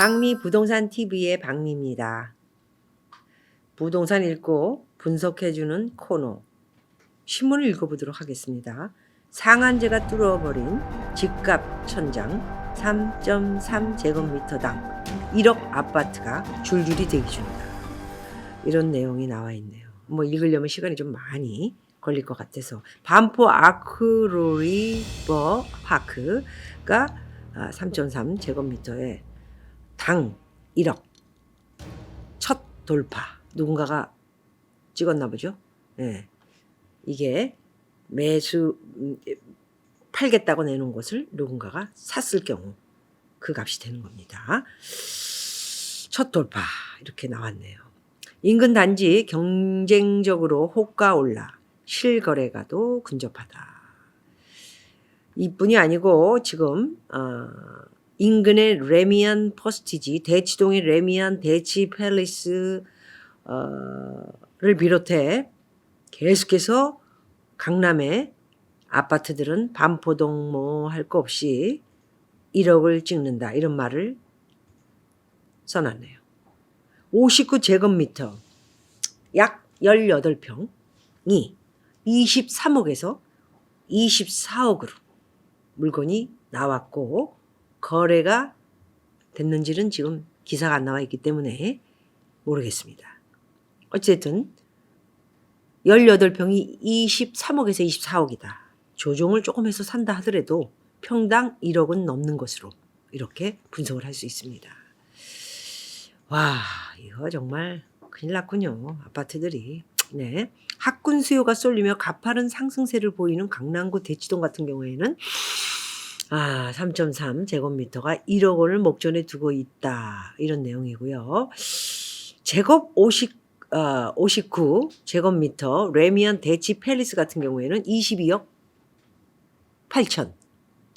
박미 부동산 TV의 박미입니다. 부동산 읽고 분석해주는 코너. 신문을 읽어보도록 하겠습니다. 상한제가 뚫어버린 집값 천장 3.3제곱미터당 1억 아파트가 줄줄이 대기 중이다. 이런 내용이 나와 있네요. 뭐 읽으려면 시간이 좀 많이 걸릴 것 같아서 반포 아크로리버 파크가 3.3 제곱미터에 당 1억 첫 돌파 누군가가 찍었나 보죠. 예. 이게 매수 음, 팔겠다고 내놓은 것을 누군가가 샀을 경우 그 값이 되는 겁니다. 첫 돌파 이렇게 나왔네요. 인근 단지 경쟁적으로 호가 올라 실거래가도 근접하다. 이뿐이 아니고 지금 어, 인근의 레미안 퍼스티지, 대치동의 레미안 대치 팰리스를 비롯해 계속해서 강남의 아파트들은 반포동 뭐 할 거 없이 1억을 찍는다 이런 말을 써놨네요. 59제곱미터 약 18평이 23억에서 24억으로 물건이 나왔고 거래가 됐는지는 지금 기사가 안 나와 있기 때문에 모르겠습니다. 어쨌든 18평이 23억에서 24억이다. 조정을 조금 해서 산다 하더라도 평당 1억은 넘는 것으로 이렇게 분석을 할 수 있습니다. 와, 이거 정말 큰일 났군요. 아파트들이. 네. 학군 수요가 쏠리며 가파른 상승세를 보이는 강남구 대치동 같은 경우에는 아, 3.3 제곱미터가 1억 원을 목전에 두고 있다. 이런 내용이고요. 제곱 50, 어, 59 제곱미터 레미안 대치 팰리스 같은 경우에는 22억 8천.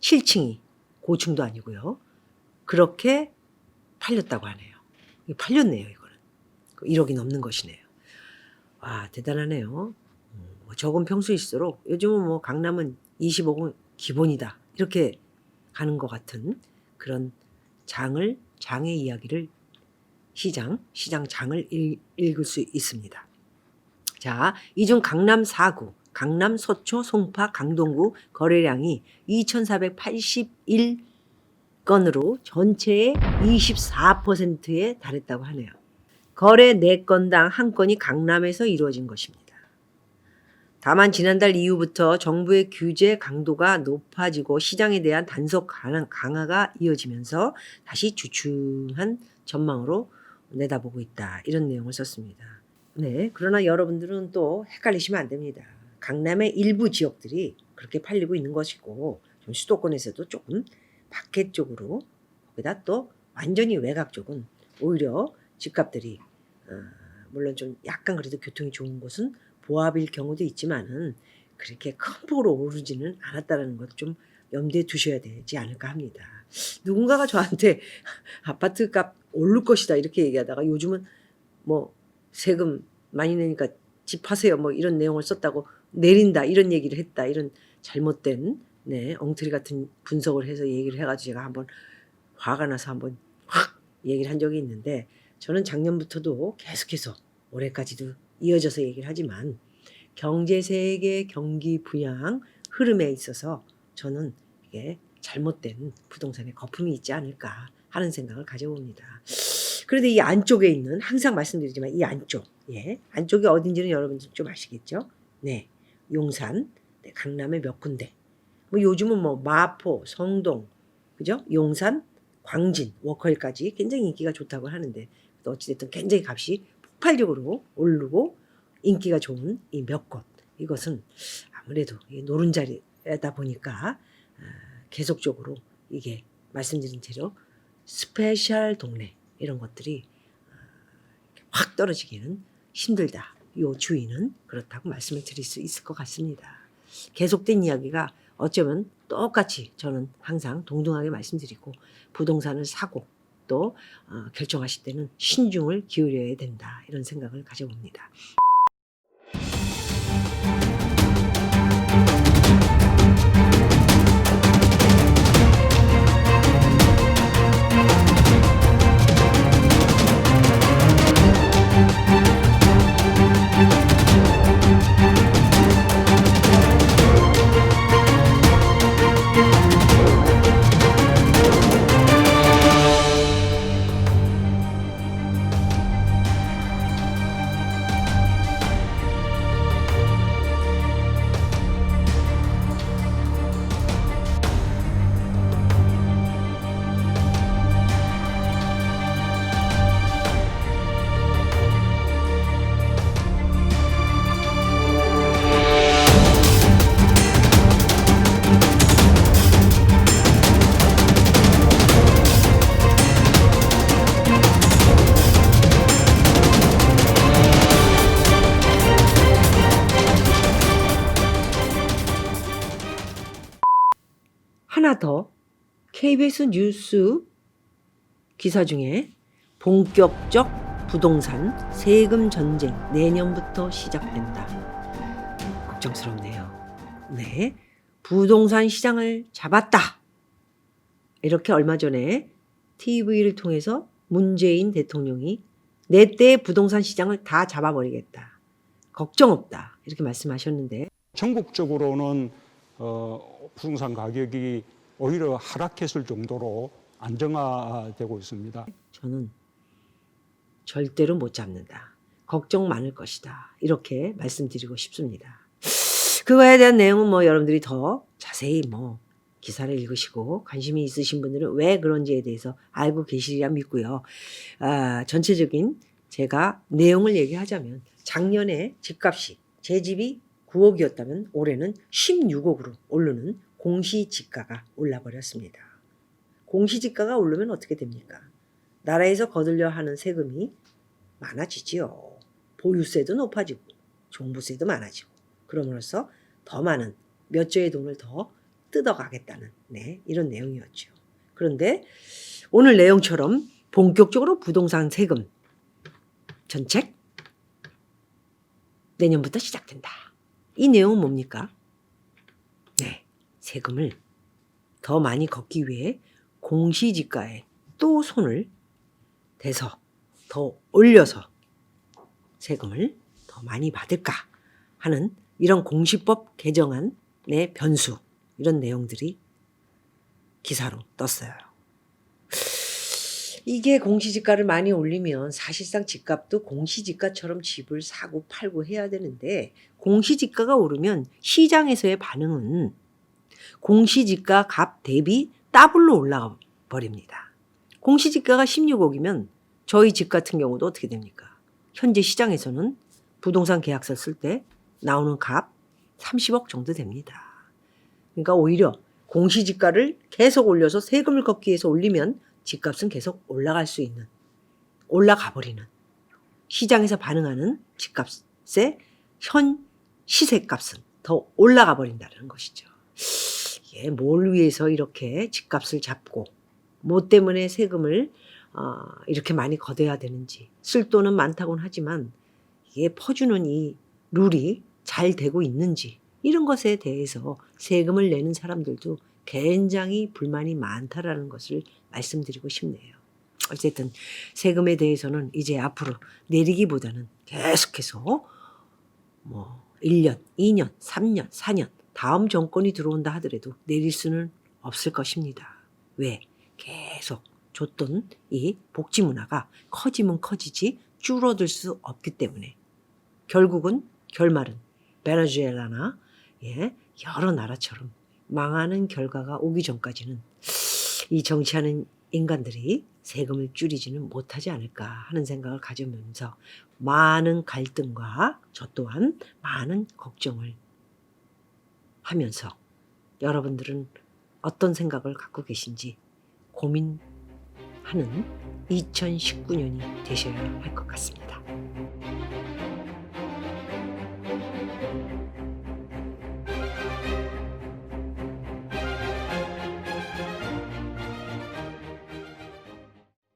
7층이 고층도 아니고요. 그렇게 팔렸다고 하네요. 팔렸네요, 이거는. 1억이 넘는 것이네요. 와, 대단하네요. 음, 뭐 적은 평수일수록 요즘은 뭐 강남은 25억 기본이다. 이렇게 가는 것 같은 그런 장을 장의 이야기를 시장 시장 장을 읽, 읽을 수 있습니다. 자, 이 중 강남 4구, 강남 서초, 송파, 강동구 거래량이 2,481건으로 전체의 24%에 달했다고 하네요. 거래 4건당 1건이 강남에서 이루어진 것입니다. 다만 지난달 이후부터 정부의 규제 강도가 높아지고 시장에 대한 단속 강화가 이어지면서 다시 주춤한 전망으로 내다보고 있다. 이런 내용을 썼습니다. 네. 그러나 여러분들은 또 헷갈리시면 안 됩니다. 강남의 일부 지역들이 그렇게 팔리고 있는 것이고 좀 수도권에서도 조금 밖에 쪽으로 거기다 또 완전히 외곽 쪽은 오히려 집값들이 어, 물론 좀 약간 그래도 교통이 좋은 곳은 보합일 경우도 있지만은 그렇게 큰 폭으로 오르지는 않았다는 것을 좀 염두에 두셔야 되지 않을까 합니다. 누군가가 저한테 아파트 값 오를 것이다 이렇게 얘기하다가 요즘은 뭐 세금 많이 내니까 집 하세요 뭐 이런 내용을 썼다고 내린다 이런 얘기를 했다 이런 잘못된 네 엉터리 같은 분석을 해서 얘기를 해가지고 제가 한번 화가 나서 한번 확 얘기를 한 적이 있는데 저는 작년부터도 계속해서 올해까지도 이어져서 얘기를 하지만 경제 세계 경기 부양 흐름에 있어서 저는 이게 잘못된 부동산에 거품이 있지 않을까 하는 생각을 가져봅니다. 그런데 이 안쪽에 있는 항상 말씀드리지만 이 안쪽 예 안쪽이 어딘지는 여러분들 좀 아시겠죠? 네 용산 네, 강남의 몇 군데 뭐 요즘은 뭐 마포 성동 그죠? 용산 광진 워커힐까지 굉장히 인기가 좋다고 하는데 또 어찌됐든 굉장히 값이 폭발적으로 오르고 인기가 좋은 이 몇 곳 이것은 아무래도 이 노른자리다 보니까 아, 계속적으로 이게 말씀드린 대로 스페셜 동네 이런 것들이 아, 확 떨어지기는 힘들다. 요 주의는 그렇다고 말씀을 드릴 수 있을 것 같습니다. 계속된 이야기가 어쩌면 똑같이 저는 항상 동등하게 말씀드리고 부동산을 사고 또 어, 결정하실 때는 신중을 기울여야 된다 이런 생각을 가져봅니다. 더 KBS 뉴스 기사 중에 본격적 부동산 세금 전쟁 내년부터 시작된다. 걱정스럽네요. 네. 부동산 시장을 잡았다. 이렇게 얼마 전에 TV를 통해서 문재인 대통령이 내때 부동산 시장을 다 잡아버리겠다. 걱정 없다. 이렇게 말씀하셨는데 전국적으로는 어, 부동산 가격이 오히려 하락했을 정도로 안정화되고 있습니다. 저는 절대로 못 잡는다. 걱정 많을 것이다. 이렇게 말씀드리고 싶습니다. 그거에 대한 내용은 뭐 여러분들이 더 자세히 뭐 기사를 읽으시고 관심이 있으신 분들은 왜 그런지에 대해서 알고 계시리라 믿고요. 아, 전체적인 제가 내용을 얘기하자면 작년에 집값이 제 집이 9억이었다면 올해는 16억으로 오르는 공시지가가 올라버렸습니다. 공시지가가 오르면 어떻게 됩니까? 나라에서 거들려 하는 세금이 많아지지요. 보유세도 높아지고 종부세도 많아지고 그럼으로써 더 많은 몇 조의 돈을 더 뜯어가겠다는 네, 이런 내용이었죠. 그런데 오늘 내용처럼 본격적으로 부동산 세금 전책 내년부터 시작된다. 이 내용은 뭡니까? 네, 세금을 더 많이 걷기 위해 공시지가에 또 손을 대서 더 올려서 세금을 더 많이 받을까 하는 이런 공시법 개정안의 변수 이런 내용들이 기사로 떴어요. 이게 공시지가를 많이 올리면 사실상 집값도 공시지가처럼 집을 사고 팔고 해야 되는데 공시지가가 오르면 시장에서의 반응은 공시지가 값 대비 더블로 올라가 버립니다. 공시지가가 16억이면 저희 집 같은 경우도 어떻게 됩니까? 현재 시장에서는 부동산 계약서 쓸 때 나오는 값 30억 정도 됩니다. 그러니까 오히려 공시지가를 계속 올려서 세금을 걷기 위해서 올리면 집값은 계속 올라갈 수 있는 올라가 버리는 시장에서 반응하는 집값의 현 시세값은 더 올라가 버린다는 것이죠. 이게 뭘 위해서 이렇게 집값을 잡고 뭐 때문에 세금을 어, 이렇게 많이 걷어야 되는지 쓸 돈은 많다고는 하지만 이게 퍼주는 이 룰이 잘 되고 있는지 이런 것에 대해서 세금을 내는 사람들도 굉장히 불만이 많다라는 것을 말씀드리고 싶네요. 어쨌든 세금에 대해서는 이제 앞으로 내리기보다는 계속해서 뭐 1년, 2년, 3년, 4년 다음 정권이 들어온다 하더라도 내릴 수는 없을 것입니다. 왜? 계속 줬던 이 복지 문화가 커지면 커지지 줄어들 수 없기 때문에 결국은 결말은 베네수엘라나 예, 여러 나라처럼 망하는 결과가 오기 전까지는 이 정치하는 인간들이 세금을 줄이지는 못하지 않을까 하는 생각을 가지면서 많은 갈등과 저 또한 많은 걱정을 하면서 여러분들은 어떤 생각을 갖고 계신지 고민하는 2019년이 되셔야 할 것 같습니다.